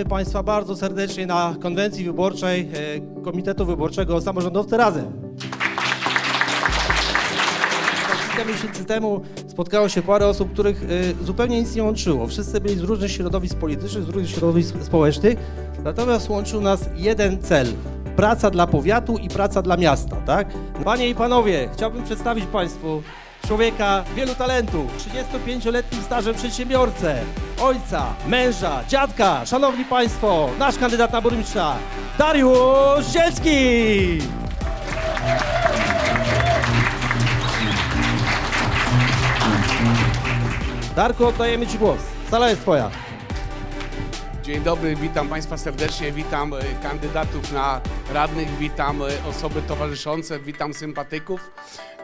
Witamy Państwa bardzo serdecznie na konwencji wyborczej e, Komitetu Wyborczego Samorządowcy Razem. Kilka miesięcy temu spotkało się parę osób, których e, zupełnie nic nie łączyło. Wszyscy byli z różnych środowisk politycznych, z różnych środowisk społecznych, natomiast łączył nas jeden cel. Praca dla powiatu i praca dla miasta, tak? Panie i panowie, chciałbym przedstawić Państwu człowieka wielu talentów, 35-letnim stażem przedsiębiorcę, ojca, męża, dziadka, szanowni państwo, nasz kandydat na burmistrza, Dariusz Zielski! Darku, oddajemy Ci głos. Sala jest Twoja. Dzień dobry, witam Państwa serdecznie, witam e, kandydatów na radnych, witam e, osoby towarzyszące, witam sympatyków.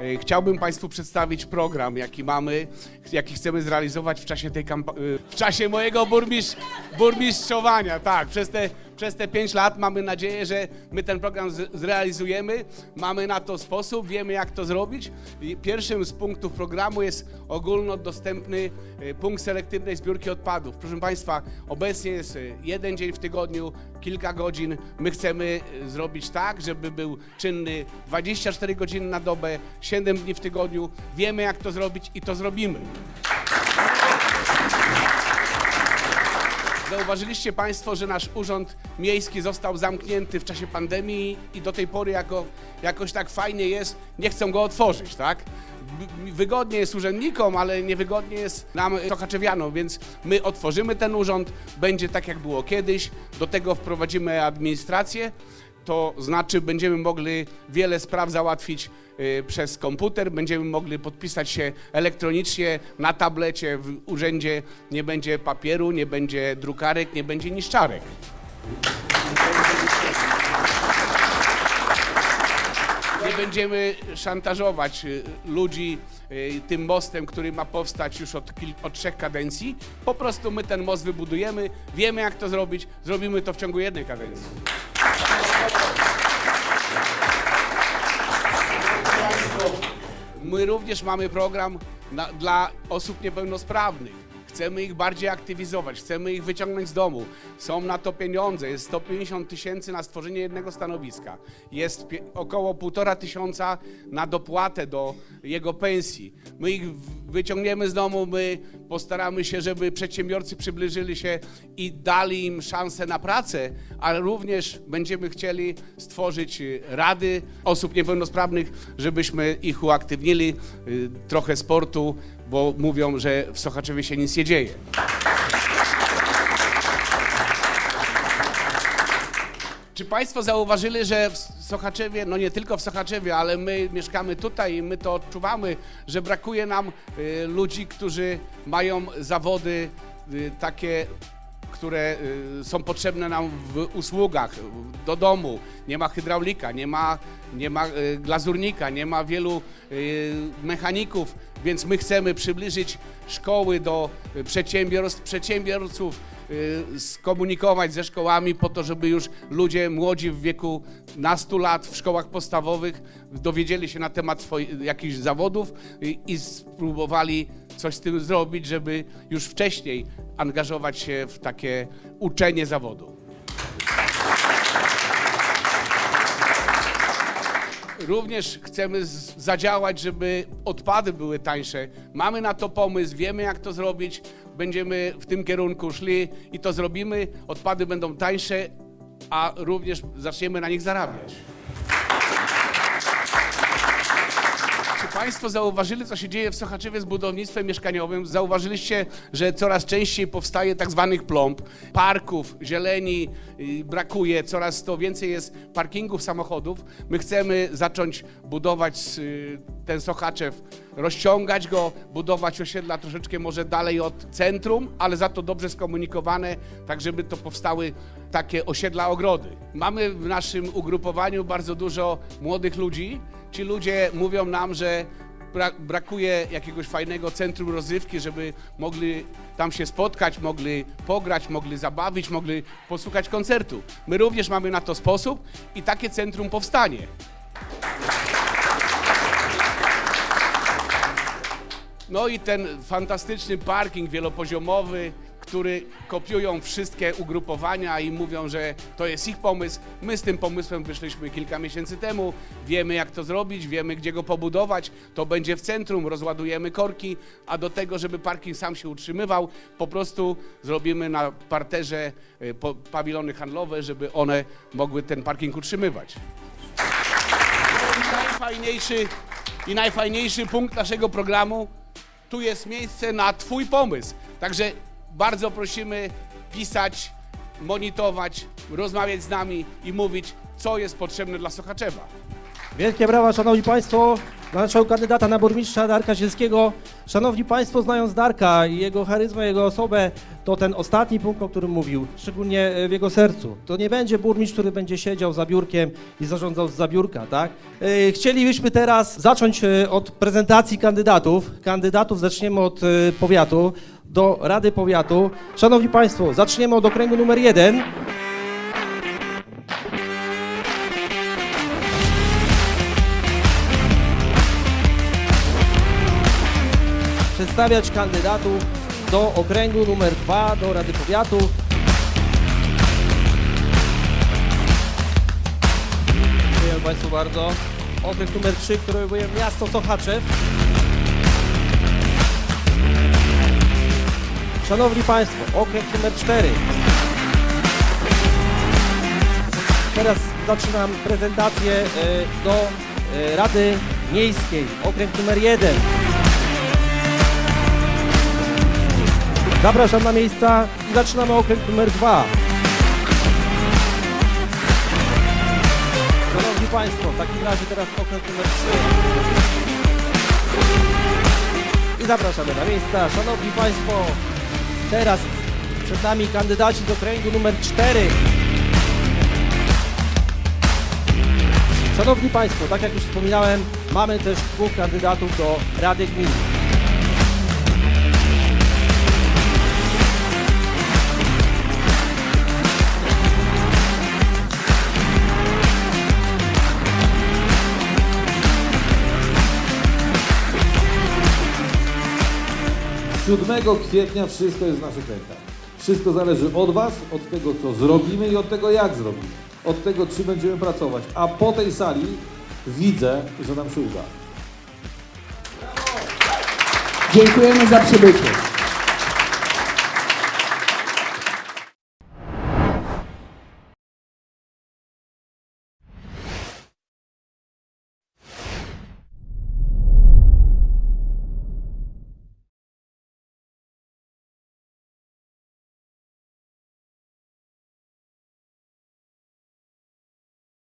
E, Chciałbym Państwu przedstawić program, jaki mamy, jaki chcemy zrealizować w czasie tej kampanii, w czasie mojego burmistrz, burmistrzowania, tak, przez te, przez te 5 lat mamy nadzieję, że my ten program zrealizujemy, mamy na to sposób, wiemy jak to zrobić. Pierwszym z punktów programu jest ogólnodostępny e, punkt selektywnej zbiórki odpadów. Proszę Państwa, obecnie jest e, jeden dzień w tygodniu, kilka godzin. My chcemy e, zrobić tak, żeby był czynny 24 godziny na dobę, 7 dni w tygodniu. Wiemy jak to zrobić i to zrobimy. Zauważyliście Państwo, że nasz urząd miejski został zamknięty w czasie pandemii i do tej pory jako, jakoś tak fajnie jest, nie chcą go otworzyć, tak? Wygodnie jest urzędnikom, ale niewygodnie jest nam Sochaczewianom, więc my otworzymy ten urząd, będzie tak jak było kiedyś, do tego wprowadzimy administrację, to znaczy będziemy mogli wiele spraw załatwić y, przez komputer, będziemy mogli podpisać się elektronicznie na tablecie w urzędzie, nie będzie papieru, nie będzie drukarek, nie będzie niszczarek. Nie będziemy szantażować y, ludzi y, tym mostem, który ma powstać już od, kil- od trzech kadencji. Po prostu my ten most wybudujemy, wiemy jak to zrobić, zrobimy to w ciągu jednej kadencji. My również mamy program na, dla osób niepełnosprawnych. Chcemy ich bardziej aktywizować, chcemy ich wyciągnąć z domu. Są na to pieniądze, jest 150 tysięcy na stworzenie jednego stanowiska. Jest około półtora tysiąca na dopłatę do jego pensji. My ich wyciągniemy z domu, my postaramy się, żeby przedsiębiorcy przybliżyli się i dali im szansę na pracę, ale również będziemy chcieli stworzyć rady osób niepełnosprawnych, żebyśmy ich uaktywnili, y, trochę sportu, bo mówią, że w Sochaczewie się nic nie dzieje. Czy Państwo zauważyli, że w Sochaczewie, no nie tylko w Sochaczewie, ale my mieszkamy tutaj i my to odczuwamy, że brakuje nam y, ludzi, którzy mają zawody y, takie, które y, są potrzebne nam w usługach, do domu. Nie ma hydraulika, nie ma, nie ma y, glazurnika, nie ma wielu y, mechaników, więc my chcemy przybliżyć szkoły do przedsiębiorstw, przedsiębiorców, skomunikować ze szkołami po to, żeby już ludzie młodzi w wieku nastu lat w szkołach podstawowych dowiedzieli się na temat swoich, jakichś zawodów i, i spróbowali coś z tym zrobić, żeby już wcześniej angażować się w takie uczenie zawodu. Również chcemy zadziałać, żeby odpady były tańsze. Mamy na to pomysł, wiemy jak to zrobić, będziemy w tym kierunku szli i to zrobimy. Odpady będą tańsze, a również zaczniemy na nich zarabiać. Państwo zauważyli, co się dzieje w Sochaczewie z budownictwem mieszkaniowym? Zauważyliście, że coraz częściej powstaje tak zwanych plomb, parków, zieleni y, brakuje, coraz to więcej jest parkingów samochodów. My chcemy zacząć budować y, ten Sochaczew, rozciągać go, budować osiedla troszeczkę może dalej od centrum, ale za to dobrze skomunikowane, tak żeby to powstały takie osiedla ogrody. Mamy w naszym ugrupowaniu bardzo dużo młodych ludzi. Ci ludzie mówią nam, że bra- brakuje jakiegoś fajnego centrum rozrywki, żeby mogli tam się spotkać, mogli pograć, mogli zabawić, mogli posłuchać koncertu. My również mamy na to sposób i takie centrum powstanie. No i ten fantastyczny parking wielopoziomowy, który kopiują wszystkie ugrupowania i mówią, że to jest ich pomysł. My z tym pomysłem wyszliśmy kilka miesięcy temu. Wiemy, jak to zrobić, wiemy, gdzie go pobudować. To będzie w centrum, rozładujemy korki, a do tego, żeby parking sam się utrzymywał, po prostu zrobimy na parterze y, pawilony handlowe, żeby one mogły ten parking utrzymywać. Najfajniejszy, I najfajniejszy punkt naszego programu, tu jest miejsce na Twój pomysł. Także bardzo prosimy pisać, monitorować, rozmawiać z nami i mówić, co jest potrzebne dla Sochaczewa. Wielkie brawa, szanowni państwo, dla naszego kandydata na burmistrza Darka Zielskiego. Szanowni państwo, znając Darka i jego charyzmę, jego osobę, to ten ostatni punkt, o którym mówił, szczególnie e, w jego sercu, to nie będzie burmistrz, który będzie siedział za biurkiem i zarządzał z zabiórka, tak? E, Chcielibyśmy teraz zacząć e, od prezentacji kandydatów. Kandydatów zaczniemy od powiatu do Rady Powiatu. Szanowni państwo, zaczniemy od okręgu numer jeden. przedstawiać kandydatów do okręgu numer 2 do Rady Powiatu. Dziękuję Państwu bardzo. Okręg numer 3, który obejmuje miasto Sochaczew. Szanowni Państwo, okręg numer 4. Teraz zaczynam prezentację e, do e, Rady Miejskiej. Okręg numer 1. Zapraszam na miejsca i zaczynamy okręg numer dwa. Szanowni Państwo, w takim razie teraz okręg numer 3. I zapraszamy na miejsca. Szanowni Państwo, teraz przed nami kandydaci do okręgu numer 4. Szanowni Państwo, tak jak już wspominałem, mamy też dwóch kandydatów do Rady Gminy. Siódmego kwietnia wszystko jest w naszych rękach. Wszystko zależy od Was, od tego, co zrobimy i od tego, jak zrobimy. Od tego, czy będziemy pracować. A po tej sali widzę, że nam się uda. Dziękujemy za przybycie.